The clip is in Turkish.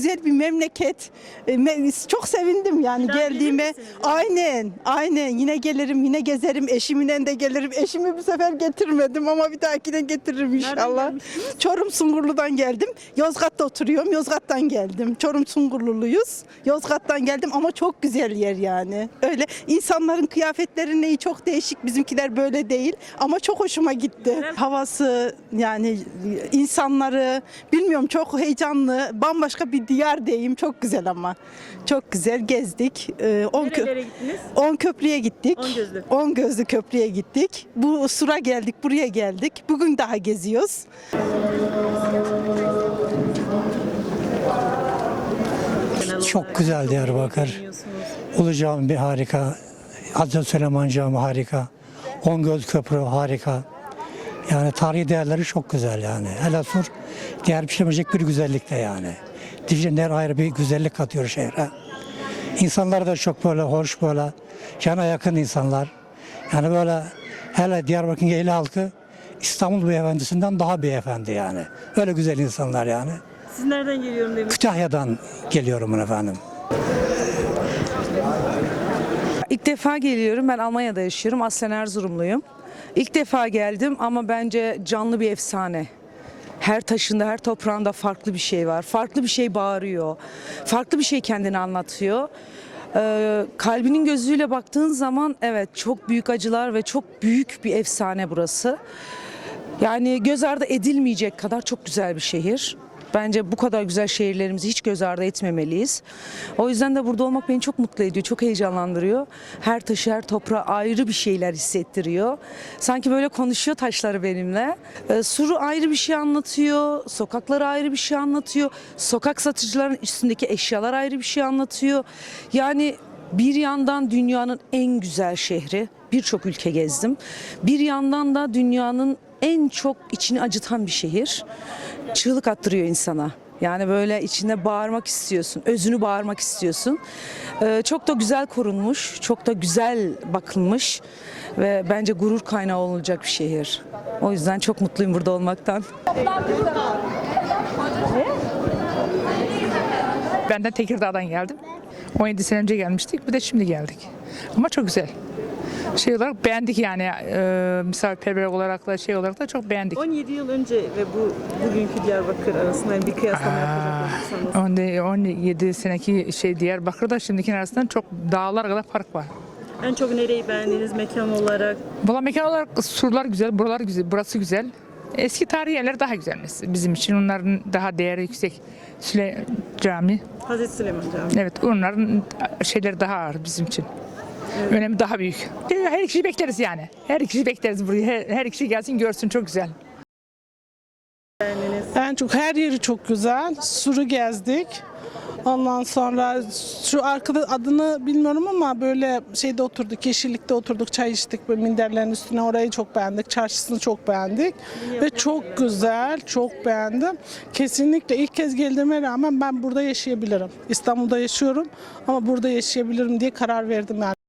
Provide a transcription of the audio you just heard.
güzel bir memleket. E, Çok sevindim yani daha geldiğime. Aynen, aynen. Yine gelirim, yine gezerim. Eşimle de gelirim. Eşimi bu sefer getirmedim ama bir dahakine getiririm inşallah. Çorum Sungurlu'dan geldim. Yozgat'ta oturuyorum. Yozgat'tan geldim. Çorum Sungurluluyuz. Yozgat'tan geldim ama çok güzel yer yani. Öyle insanların kıyafetleri neyi çok değişik. Bizimkiler böyle değil ama çok hoşuma gitti. Havası yani insanları bilmiyorum çok heyecanlı. Bambaşka bir diyar diyeyim. Çok güzel ama. Çok güzel gezdik. Ee, on Nerelere gittiniz? On köprüye gittik. On gözlü. On gözlü köprüye gittik. Bu sura geldik, buraya geldik. Bugün daha geziyoruz. Çok güzel Diyarbakır. Ulu Cami harika. Hazreti Süleyman Camii harika. Ongöz Köprü harika. Yani tarihi değerleri çok güzel yani. Hele sur diğer biçilemeyecek bir güzellikte yani. Dicle Nehri ayrı bir güzellik katıyor şehre. İnsanlar da çok böyle hoş böyle cana yakın insanlar. Yani böyle hele Diyarbakır'ın yerli halkı İstanbul beyefendisinden daha beyefendi yani. Öyle güzel insanlar yani. Siz nereden geliyorum demiş. Kütahya'dan geliyorum efendim. İlk defa geliyorum. Ben Almanya'da yaşıyorum. Aslen Erzurumluyum. İlk defa geldim ama bence canlı bir efsane. Her taşında, her toprağında farklı bir şey var. Farklı bir şey bağırıyor. Farklı bir şey kendini anlatıyor. Ee, kalbinin gözüyle baktığın zaman evet çok büyük acılar ve çok büyük bir efsane burası. Yani göz ardı edilmeyecek kadar çok güzel bir şehir. Bence bu kadar güzel şehirlerimizi hiç göz ardı etmemeliyiz. O yüzden de burada olmak beni çok mutlu ediyor, çok heyecanlandırıyor. Her taşı, her toprağa ayrı bir şeyler hissettiriyor. Sanki böyle konuşuyor taşları benimle. Ee, suru ayrı bir şey anlatıyor, sokakları ayrı bir şey anlatıyor. Sokak satıcıların üstündeki eşyalar ayrı bir şey anlatıyor. Yani bir yandan dünyanın en güzel şehri, birçok ülke gezdim. Bir yandan da dünyanın en çok içini acıtan bir şehir. Çığlık attırıyor insana. Yani böyle içinde bağırmak istiyorsun, özünü bağırmak istiyorsun. Ee, çok da güzel korunmuş, çok da güzel bakılmış ve bence gurur kaynağı olacak bir şehir. O yüzden çok mutluyum burada olmaktan. Ben de Tekirdağ'dan geldim. 17 sene önce gelmiştik. Bir de şimdi geldik. Ama çok güzel. Şey olarak beğendik yani e, misafirperver olarak da şey olarak da çok beğendik. 17 yıl önce ve bu bugünkü Diyarbakır arasında yani bir kıyaslama yapacak olursanız. 17, 17 seneki şey Diyarbakır'da şimdikinin arasında çok dağlar kadar fark var. En çok nereyi beğendiğiniz mekan olarak? Valla mekan olarak surlar güzel, buralar güzel, burası güzel. Eski tarihi yerler daha güzel bizim için. Onların daha değeri yüksek. Süle Cami. Hazreti Süleyman Camii. Evet onların şeyleri daha ağır bizim için. Önemi daha büyük. Her kişiyi bekleriz yani. Her kişiyi bekleriz buraya. Her, her kişi gelsin görsün çok güzel. En çok her yeri çok güzel. Sur'u gezdik. Ondan sonra şu arkada adını bilmiyorum ama böyle şeyde oturduk, yeşillikte oturduk, çay içtik böyle minderlerin üstüne. Orayı çok beğendik. Çarşısını çok beğendik. Ve çok güzel, çok beğendim. Kesinlikle ilk kez geldiğime rağmen ben burada yaşayabilirim. İstanbul'da yaşıyorum ama burada yaşayabilirim diye karar verdim yani.